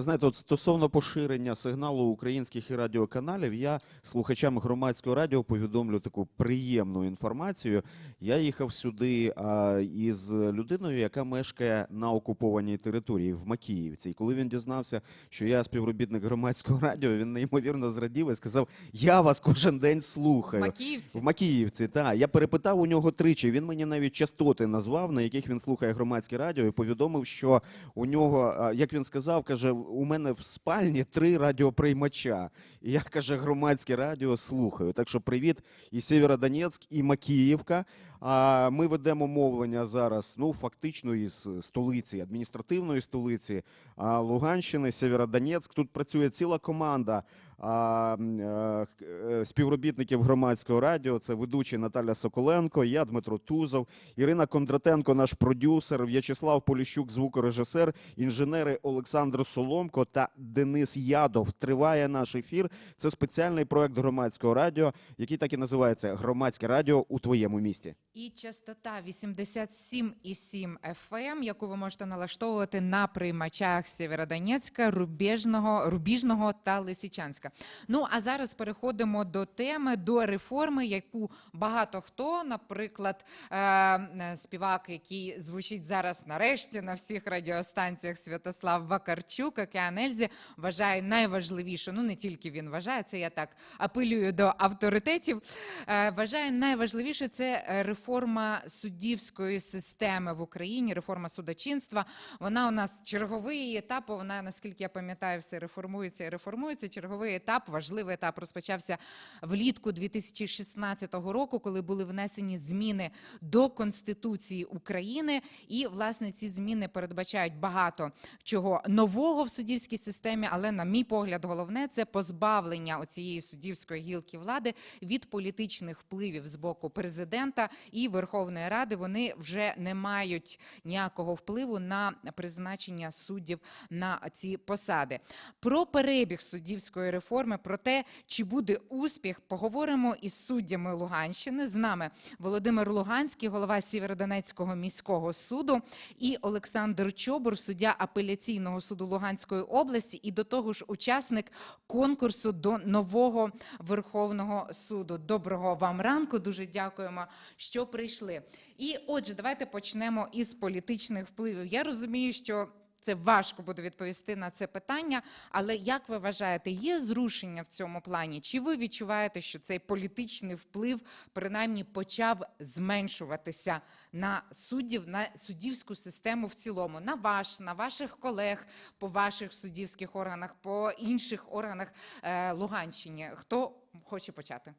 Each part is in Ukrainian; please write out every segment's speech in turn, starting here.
Ви знаєте, от стосовно поширення сигналу українських і радіоканалів, я слухачам громадського радіо повідомлю таку приємну інформацію. Я їхав сюди а, із людиною, яка мешкає на окупованій території в Макіївці. І коли він дізнався, що я співробітник громадського радіо, він неймовірно зрадів і сказав: Я вас кожен день слухаю. Макіївці. В Макіївці, так. Я перепитав у нього тричі. Він мені навіть частоти назвав, на яких він слухає громадське радіо, і повідомив, що у нього, як він сказав, каже, у мене в спальні три радіоприймача. І я каже, громадське радіо слухаю. Так що привіт і Сєвєродонецьк, і Макіївка. А ми ведемо мовлення зараз, ну фактично із столиці, адміністративної столиці Луганщини, Сєвєродонецьк. Тут працює ціла команда а, е, е, співробітників громадського радіо. Це ведучий Наталя Соколенко, я Дмитро Тузов, Ірина Кондратенко, наш продюсер, В'ячеслав Поліщук, звукорежисер, інженери Олександр Соломко та Денис Ядов. Триває наш ефір. Це спеціальний проект громадського радіо, який так і називається Громадське радіо у твоєму місті. І частота 87,7 FM, ем, яку ви можете налаштовувати на приймачах Сєвєродонецька, Рубіжного, Рубіжного та Лисичанська. Ну а зараз переходимо до теми, до реформи, яку багато хто, наприклад, е, е, співак, який звучить зараз нарешті на всіх радіостанціях Святослав Вакарчук, Океан Ельзі, вважає найважливіше. Ну не тільки він вважає, це я так апелюю до авторитетів. Е, Вважає найважливіше це реформа суддівської системи в Україні, реформа судочинства. Вона у нас черговий етап. Вона, наскільки я пам'ятаю, все реформується і реформується. Черговий етап, важливий етап розпочався влітку 2016 року, коли були внесені зміни до Конституції України. І власне ці зміни передбачають багато чого нового в суддівській системі. Але, на мій погляд, головне це позбавлення оцієї суддівської гілки влади від політичних впливів з боку президента і Верховної Ради. Вони вже не мають ніякого впливу на призначення суддів на ці посади. Про перебіг суддівської реформи, про те, чи буде успіх, поговоримо із суддями Луганщини. З нами Володимир Луганський, голова Сєвєродонецького міського суду, і Олександр Чобур, суддя апеляційного суду Луганської області, і до того ж учасник конкурсу до нового Верховного суду. Доброго вам ранку. Дуже дякуємо, що прийшли. І отже, давайте почнемо із політичних впливів. Я розумію, що це важко буде відповісти на це питання, але як ви вважаєте, є зрушення в цьому плані? Чи ви відчуваєте, що цей політичний вплив принаймні почав зменшуватися на суддів, на суддівську систему в цілому, на ваш, на ваших колег по ваших суддівських органах, по інших органах е, Луганщини? Хто хоче почати?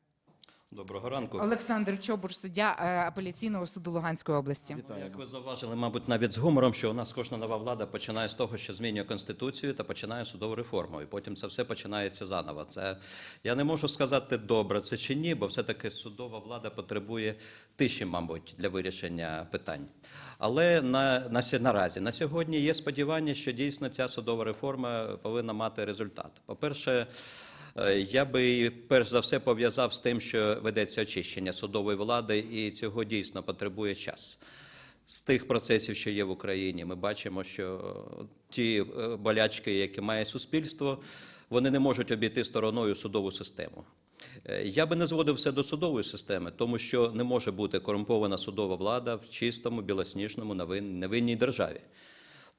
Доброго ранку. Олександр Чобур, суддя е, апеляційного суду Луганської області. Ну, Як ви зауважили, мабуть, навіть з гумором, що у нас кожна нова влада починає з того, що змінює конституцію та починає судову реформу, і потім це все починається заново. Це я не можу сказати добре це чи ні, бо все-таки судова влада потребує тиші, мабуть, для вирішення питань. Але на, на наразі на сьогодні є сподівання, що дійсно ця судова реформа повинна мати результат. По-перше, Е, Я би перш за все пов'язав з тим, що ведеться очищення судової влади, і цього дійсно потребує час. З тих процесів, що є в Україні, ми бачимо, що ті е, болячки, які має суспільство, вони не можуть обійти стороною судову систему. Е, Я би не зводив все до судової системи, тому що не може бути корумпована судова влада в чистому, білосніжному, невинній державі.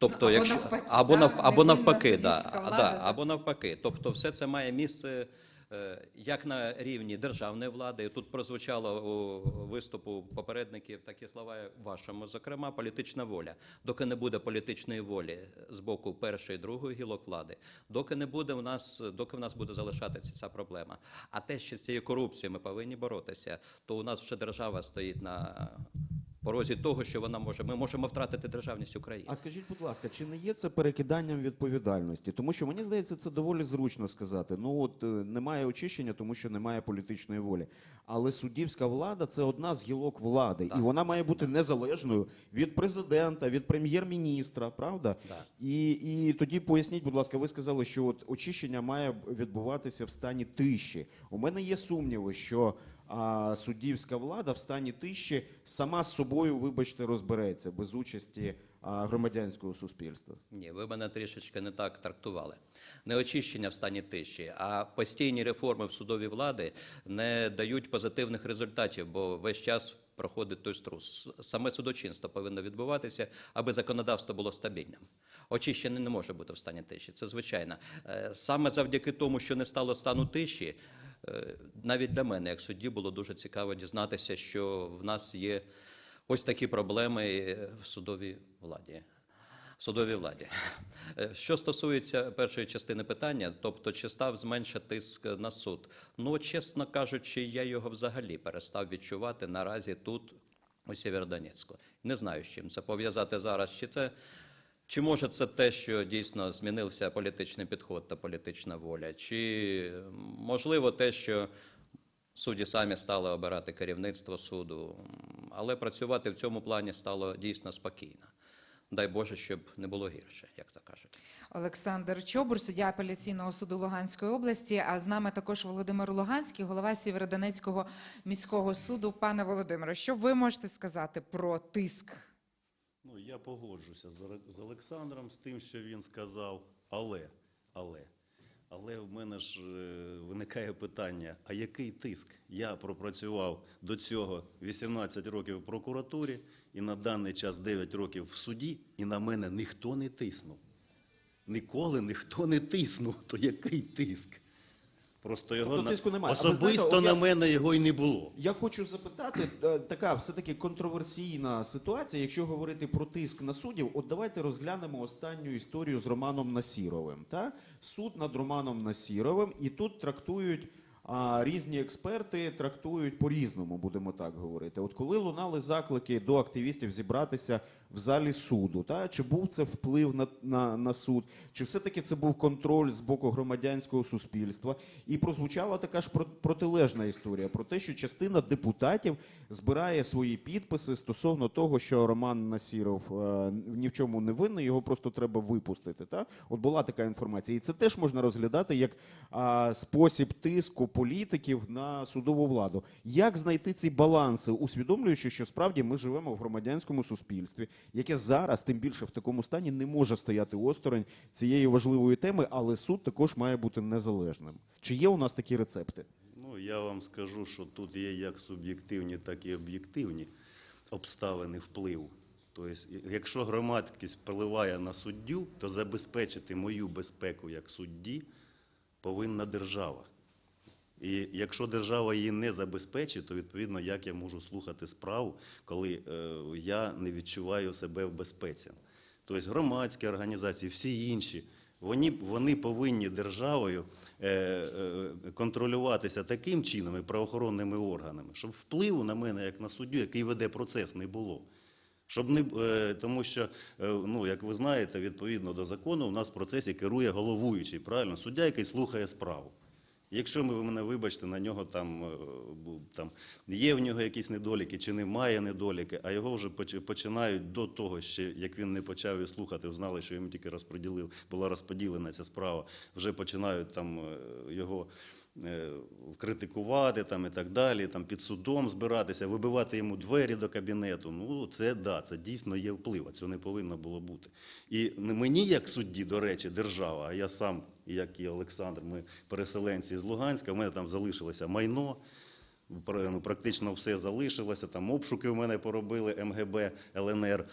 Тобто, Або якщо навпаки, або, да, нав, або навпаки, да, да, або навпаки. Тобто, все це має місце е, як на рівні державної влади. І Тут прозвучало у виступу попередників такі слова вашому, зокрема, політична воля. Доки не буде політичної волі з боку першої, другої гілок влади, доки не буде в нас, доки в нас буде залишатися ця проблема. А те, що з цією корупцією ми повинні боротися, то у нас вже держава стоїть на порозі того, що вона може. Ми можемо втратити державність України. А скажіть, будь ласка, чи не є це перекиданням відповідальності? Тому що мені здається, це доволі зручно сказати. Ну от е, немає очищення, тому що немає політичної волі. Але суддівська влада це одна з гілок влади, і вона має бути незалежною від президента, від прем'єр-міністра, правда? Так. І, і тоді поясніть, будь ласка, ви сказали, що от очищення має відбуватися в стані тиші. У мене є сумніви, що а, суддівська влада в стані тиші сама з собою, вибачте, розбереться без участі громадянського суспільства? Ні, ви мене трішечки не так трактували. Не очищення в стані тиші, а постійні реформи в судовій влади не дають позитивних результатів, бо весь час проходить той струс. Саме судочинство повинно відбуватися, аби законодавство було стабільним. Очищення не може бути в стані тиші. Це звичайно. Е, Саме завдяки тому, що не стало стану тиші, навіть для мене, як судді, було дуже цікаво дізнатися, що в нас є ось такі проблеми е, в судовій владі судовій владі. Е, Що стосується першої частини питання, тобто чи став зменша тиск на суд, ну чесно кажучи, я його взагалі перестав відчувати наразі тут, у Сєвєродонецьку. Не знаю, з чим це пов'язати зараз. Чи це чи може це те, що дійсно змінився політичний підход та політична воля, чи можливо те, що судді самі стали обирати керівництво суду, але працювати в цьому плані стало дійсно спокійно. Дай Боже, щоб не було гірше, як то кажуть. Олександр Чобур, суддя апеляційного суду Луганської області. А з нами також Володимир Луганський, голова Сєвєродонецького міського суду. Пане Володимире, що ви можете сказати про тиск? Я погоджуся з Олександром з тим, що він сказав, але, але, але в мене ж е, виникає питання: а який тиск? Я пропрацював до цього 18 років в прокуратурі і на даний час 9 років в суді, і на мене ніхто не тиснув. Ніколи ніхто не тиснув. То який тиск? Просто його Тобто тиску немає. Ви особисто знаєте, на я- мене його й не було. Я хочу запитати, е, така все-таки контроверсійна ситуація. Якщо говорити про тиск на суддів, от давайте розглянемо останню історію з Романом Насіровим. Та? Суд над Романом Насіровим, і тут трактують. А різні експерти трактують по-різному, будемо так говорити. От коли лунали заклики до активістів зібратися в залі суду, та чи був це вплив на, на, на суд, чи все-таки це був контроль з боку громадянського суспільства? І прозвучала така ж про- протилежна історія про те, що частина депутатів збирає свої підписи стосовно того, що Роман Насіров е, ні в чому не винний, його просто треба випустити. Та? От була така інформація, і це теж можна розглядати як а, спосіб тиску політиків на судову владу. Як знайти ці баланси, усвідомлюючи, що справді ми живемо в громадянському суспільстві, яке зараз, тим більше в такому стані, не може стояти осторонь цієї важливої теми, але суд також має бути незалежним. Чи є у нас такі рецепти? Ну, я вам скажу, що тут є як суб'єктивні, так і об'єктивні обставини впливу. Тобто, якщо громадськість впливає на суддю, то забезпечити мою безпеку як судді повинна держава. І якщо держава її не забезпечить, то відповідно як я можу слухати справу, коли е, я не відчуваю себе в безпеці. Тобто громадські організації, всі інші, вони, вони повинні державою е, е, контролюватися таким чином і правоохоронними органами, щоб впливу на мене, як на суддю, який веде процес, не було. Щоб не, тому що, ну, як ви знаєте, відповідно до закону, у нас в процесі керує головуючий, правильно? Суддя, який слухає справу. Якщо ви мене вибачте, на нього там, е, там є в нього якісь недоліки чи немає недоліки, а його вже починають до того, ще як він не почав і слухати, знали, що йому тільки розподілив, була розподілена ця справа, вже починають там е, його критикувати там, і так далі, там, під судом збиратися, вибивати йому двері до кабінету. Ну, це да, це дійсно є вплив, а цього не повинно було бути. І мені, як судді, до речі, держава, а я сам, як і Олександр, ми переселенці з Луганська, у мене там залишилося майно. Ну, Практично все залишилося, там обшуки в мене поробили МГБ, ЛНР.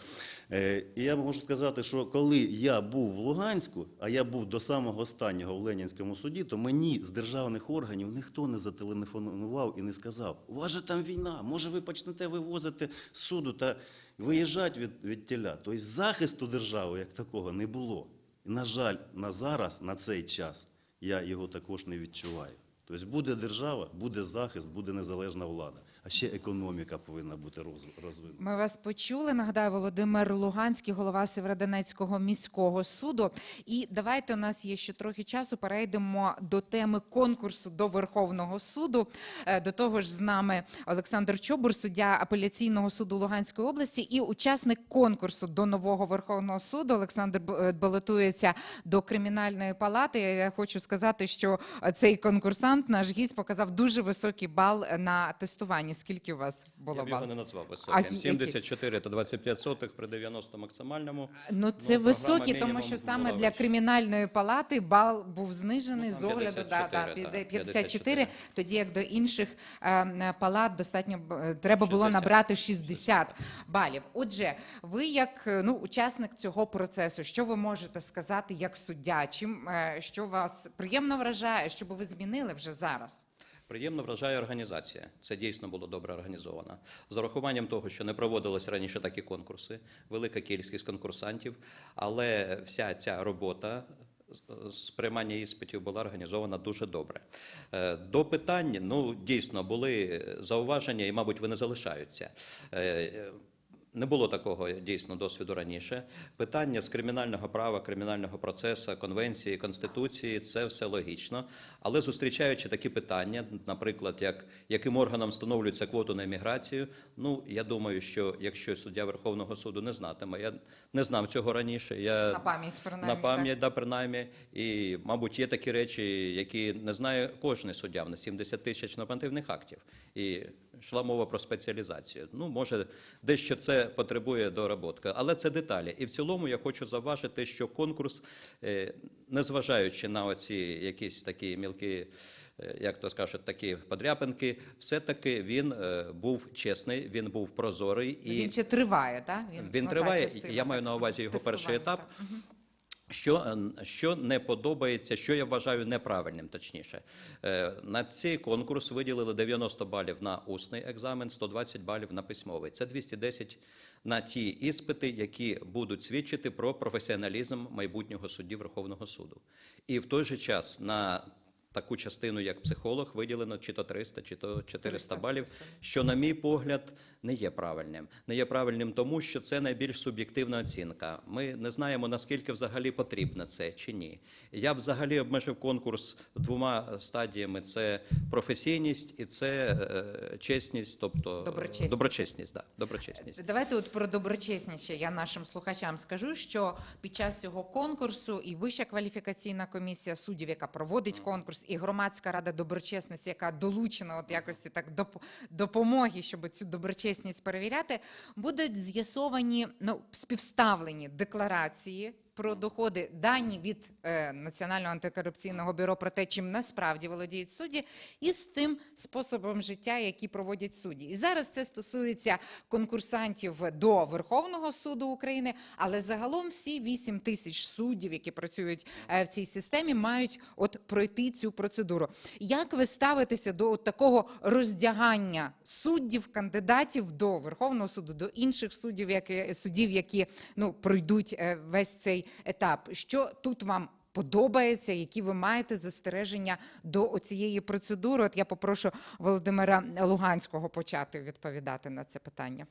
Е, І я можу сказати, що коли я був в Луганську, а я був до самого останнього в Ленінському суді, то мені з державних органів ніхто не зателефонував і не сказав, у вас же там війна, може ви почнете вивозити з суду та виїжджати від, від тіля. Тобто захисту держави як такого не було. На жаль, на зараз, на цей час, я його також не відчуваю. Тобто буде держава, буде захист, буде незалежна влада. А ще економіка повинна бути роз- розвинута. Ми вас почули. Нагадаю, Володимир Луганський, голова Сєвєродонецького міського суду. І давайте у нас є ще трохи часу. Перейдемо до теми конкурсу до Верховного суду. Е, До того ж, з нами Олександр Чобур, суддя апеляційного суду Луганської області, і учасник конкурсу до нового Верховного суду. Олександр е, балотується до кримінальної палати. Я хочу сказати, що е, цей конкурсант, наш гість, показав дуже високий бал на тестуванні. Голосуванні скільки у вас було Я б його не назвав високим. які- 74 та 25 сотих при 90 максимальному. Ну, це програма високі, тому що саме для кримінальної палати бал був знижений Ну, з огляду да, 54, да, так, 54, 54. тоді як до інших е, палат достатньо е, треба було 60. набрати 60 балів. Отже, ви як е, ну, учасник цього процесу, що ви можете сказати як суддя? Чим е, що вас приємно вражає, що би ви змінили вже зараз? Приємно вражає організація. Це дійсно було добре організовано. З урахуванням того, що не проводилися раніше такі конкурси, велика кількість конкурсантів, але вся ця робота з- з приймання іспитів була організована дуже добре. Е, До питань, ну дійсно були зауваження, і, мабуть, вони залишаються. Не було такого дійсно досвіду раніше. Питання з кримінального права, кримінального процесу, конвенції, конституції це все логічно. Але зустрічаючи такі питання, наприклад, як яким органом встановлюється квоту на еміграцію, ну я думаю, що якщо суддя Верховного суду не знатиме, я не знав цього раніше. Я На пам'ять, принаймні, на так? пам'ять, да, принаймні. І, мабуть, є такі речі, які не знає кожен суддя. В нас 70 тисяч нормативних актів. І йшла мова про спеціалізацію. Ну, може, дещо це потребує доработки, але це деталі. І в цілому я хочу зауважити, що конкурс, е, незважаючи на оці якісь такі мілкі. е, Як то скажуть, такі подряпинки, все-таки він е, був чесний, він був прозорий і Він ще триває, так? він ну, триває. частина, Я маю на увазі його перший етап. так. Що, е, що не подобається, що я вважаю неправильним, точніше. Е, На цей конкурс виділили 90 балів на усний екзамен, 120 балів на письмовий. Це 210 на ті іспити, які будуть свідчити про професіоналізм майбутнього судді Верховного суду. І в той же час на таку частину, як психолог, виділено чи то 300, чи то 400 300, балів, що, на мій погляд, не є правильним. Не є правильним тому, що це найбільш суб'єктивна оцінка. Ми не знаємо, наскільки взагалі потрібно це чи ні. Я взагалі обмежив конкурс двома стадіями: це професійність і це е, чесність, тобто Доброчесність. доброчесність. Да, доброчесність. Давайте от про доброчесність ще я нашим слухачам скажу, що під час цього конкурсу і Вища кваліфікаційна комісія суддів, яка проводить конкурс, і громадська рада доброчесності, яка долучена от якості так доп- допомоги, щоб цю доброчесність перевіряти, будуть з'ясовані ну співставлені декларації. Про доходи дані від е, Національного антикорупційного бюро про те, чим насправді володіють судді, і з тим способом життя, який проводять судді. І зараз це стосується конкурсантів до Верховного суду України, але загалом всі 8 тисяч суддів, які працюють е, в цій системі, мають от пройти цю процедуру. Як ви ставитеся до такого роздягання суддів, кандидатів до Верховного суду, до інших суддів, які суддів, які ну пройдуть е, весь цей етап? Що тут вам? Подобається, які ви маєте застереження до цієї процедури? От я попрошу Володимира Луганського почати відповідати на це питання.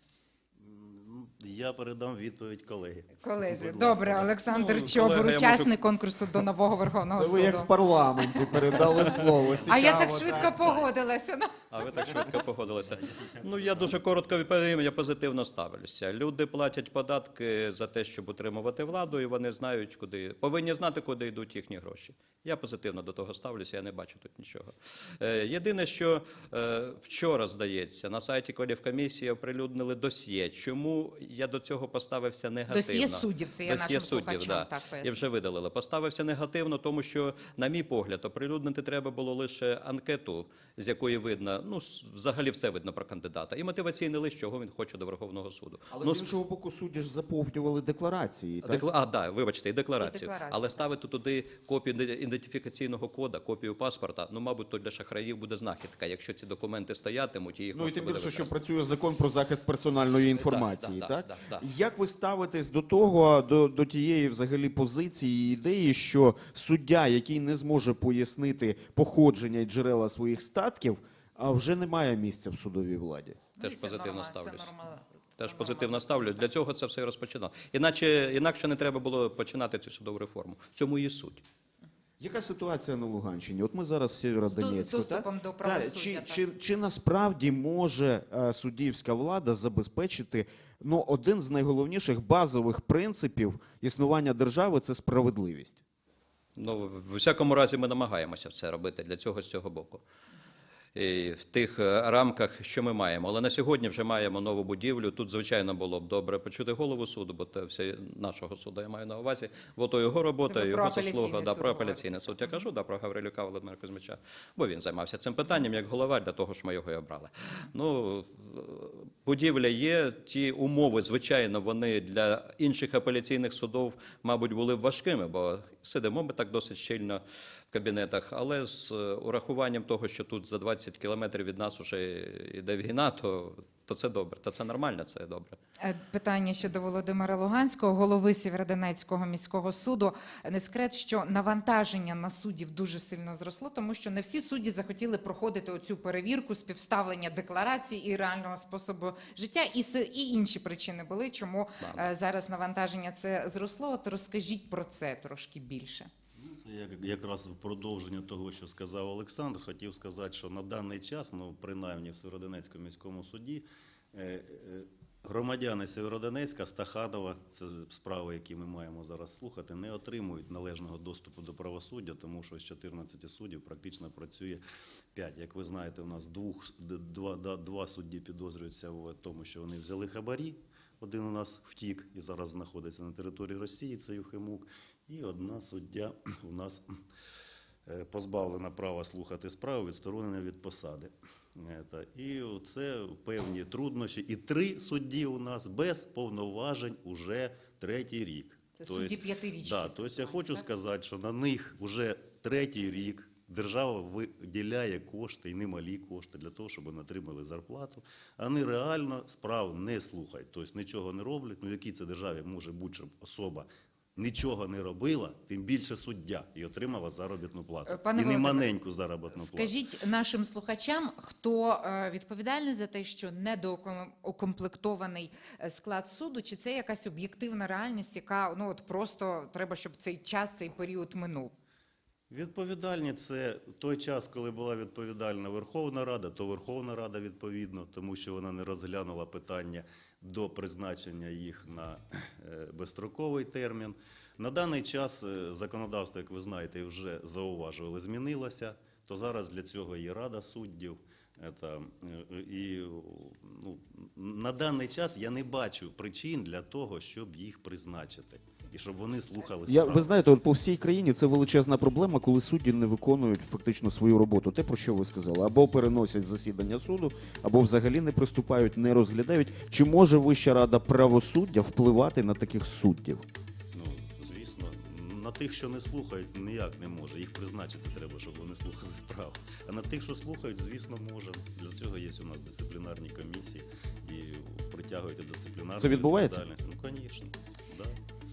Я передам відповідь колеги. Колезі, Будь добре, ласка. Олександр Ну, Чобур, колега, я учасник конкурсу до нового Верховного Це ви як суду. в парламенті передали слово. А я так швидко погодилася. Ну. А ви так швидко погодилися. Ну я дуже коротко відповім. Я позитивно ставлюся. Люди платять податки за те, щоб утримувати владу, і вони знають, куди повинні знати, куди йдуть їхні гроші. Я позитивно до того ставлюся. Я не бачу тут нічого. Е, єдине, що е, вчора здається, на сайті кваліфкомісії оприлюднили досьє. Чому я до цього поставився негативно? Досьє суддів, це я Досьє нашим суддів, да. так І поясню. вже видалили. Поставився негативно, тому що, на мій погляд, оприлюднити треба було лише анкету, з якої видно, ну взагалі все видно про кандидата, і мотиваційний лист, чого він хоче до Верховного суду. Але ну, з іншого боку, судді ж заповнювали декларації. Так? Декла... А, да, вибачте, і декларацію. І декларацію, Але так. ставити туди копію ідентифікаційного кода, копію паспорта, ну, мабуть, то для шахраїв буде знахідка, якщо ці документи стоятимуть, і їх Ну і тим більше, що працює закон про захист персональної інформації, да, да, так? да, да. Як ви ставитесь до того, до, до тієї взагалі позиції і ідеї, що суддя, який не зможе пояснити походження і джерела своїх статків, а вже не має місця в судовій владі? Теж це позитивно ставлюсь. Теж позитивно ставлюсь. Для цього це все і розпочинав. Іначе, інакше не треба було починати цю судову реформу. В цьому її суть. Яка ситуація на Луганщині? От ми зараз в Сєвєродонецьку. З так? до Так, Чи, чи, чи насправді може е, суддівська влада забезпечити ну, один з найголовніших базових принципів існування держави це справедливість? Ну, в всякому разі, ми намагаємося це робити для цього з цього боку. В тих е, рамках, що ми маємо. Але на сьогодні вже маємо нову будівлю. Тут, звичайно, було б добре почути голову суду, бо це все нашого суду я маю на увазі. Бо то його робота, його заслуга. Да, про апеляційний суд. Я кажу, да, про Гаврилюка Володимира Кузьмича, бо він займався цим питанням як голова, для того ж ми його і обрали. Ну, е, будівля є, ті умови, звичайно, вони для інших апеляційних судів, мабуть, були б важкими, бо сидимо ми так досить щільно кабінетах, але з е, урахуванням того, що тут за 20 кілометрів від нас вже йде війна, то, то це добре, то це нормально, це добре. Е, Питання щодо Володимира Луганського, голови Сєвєродонецького міського суду. Не секрет, що навантаження на суддів дуже сильно зросло, тому що не всі судді захотіли проходити оцю перевірку співставлення декларацій і реального способу життя. І, і інші причини були, чому е, зараз навантаження це зросло. От розкажіть про це трошки більше. Це як, якраз в продовження того, що сказав Олександр, хотів сказати, що на даний час, ну принаймні в Северодонецькому міському суді, е, е, громадяни Северодонецька, Стаханова, це справи, які ми маємо зараз слухати, не отримують належного доступу до правосуддя, тому що з 14 суддів практично працює 5. Як ви знаєте, у нас двох, два, два судді підозрюються в тому, що вони взяли хабарі. Один у нас втік і зараз знаходиться на території Росії, це Юхимук. І одна суддя у нас е, позбавлена права слухати справу, відсторонена від посади. І це певні труднощі. І три судді у нас без повноважень уже третій рік. Це Тобто, судді п'ятирічні, Да, тобто я хочу так? сказати, що на них вже третій рік держава виділяє кошти і немалі кошти для того, щоб вони отримали зарплату. А вони реально справ не слухають, тобто нічого не роблять. Ну якій це державі може бути, щоб особа нічого не робила, тим більше суддя і отримала заробітну плату. Пане і не маленьку заробітну плату. Скажіть нашим слухачам, хто е, відповідальний за те, що недоукомплектований е, склад суду, чи це якась об'єктивна реальність, яка ну от просто треба, щоб цей час, цей період минув? Відповідальні це той час, коли була відповідальна Верховна Рада, то Верховна Рада відповідно, тому що вона не розглянула питання до призначення їх на е, безстроковий термін. На даний час е, законодавство, як ви знаєте, вже зауважували, змінилося. То зараз для цього є Рада суддів. Це, і ну, на даний час я не бачу причин для того, щоб їх призначити щоб вони слухали Я, ви знаєте, от по всій країні це величезна проблема, коли судді не виконують фактично свою роботу. Те, про що ви сказали, або переносять засідання суду, або взагалі не приступають, не розглядають. Чи може Вища рада правосуддя впливати на таких суддів? Ну, звісно, на тих, що не слухають, ніяк не може. Їх призначити треба, щоб вони слухали справу. А на тих, що слухають, звісно, може. Для цього є у нас дисциплінарні комісії і притягують до дисциплінарної Це відбувається? Ну, звісно.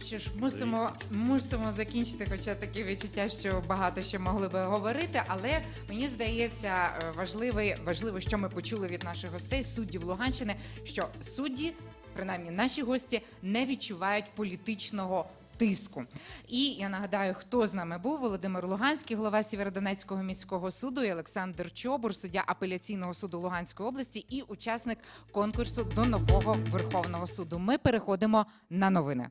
Що ж, мусимо, мусимо закінчити, хоча таке відчуття, що багато ще могли би говорити, але мені здається, е, важливий, важливо, що ми почули від наших гостей, суддів Луганщини, що судді, принаймні наші гості, не відчувають політичного. Тиску. І я нагадаю, хто з нами був Володимир Луганський, голова Сєвєродонецького міського суду, і Олександр Чобур, суддя апеляційного суду Луганської області і учасник конкурсу до нового Верховного суду. Ми переходимо на новини.